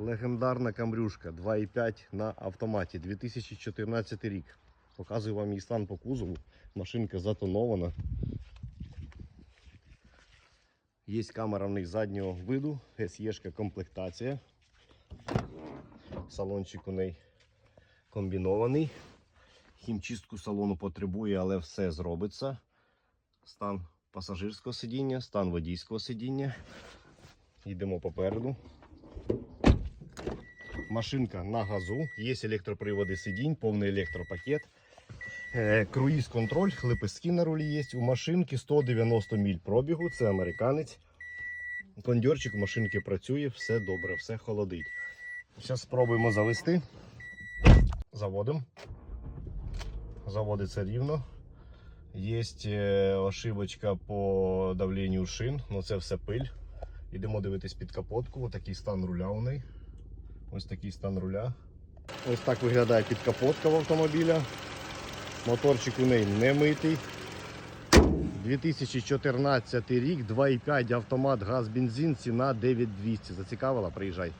Легендарна камрюшка 2,5 на автоматі 2014 рік. Показую вам її стан по кузову. Машинка затонована. Є камера в них заднього виду, SE комплектація. Салончик у неї комбінований. Хімчистку салону потребує, але все зробиться. Стан пасажирського сидіння, стан водійського сидіння. Йдемо попереду. Машинка на газу, є електроприводи сидінь, повний електропакет. Е, Круїз контроль, лепестки на рулі є. У машинки 190 міль пробігу, це американець. Кондьорчик машинки працює, все добре, все холодить. Зараз спробуємо завести. Заводимо. Заводиться рівно. Є е, ошибочка по давленню шин, ну це все пиль. Йдемо дивитись під капотку. Ось такий стан руля у неї. Ось такий стан руля. Ось так виглядає підкапотка в автомобіля. Моторчик у неї не митий. 2014 рік, 2,5 автомат, газ, бензин, ціна 9200. Зацікавила? Приїжджай.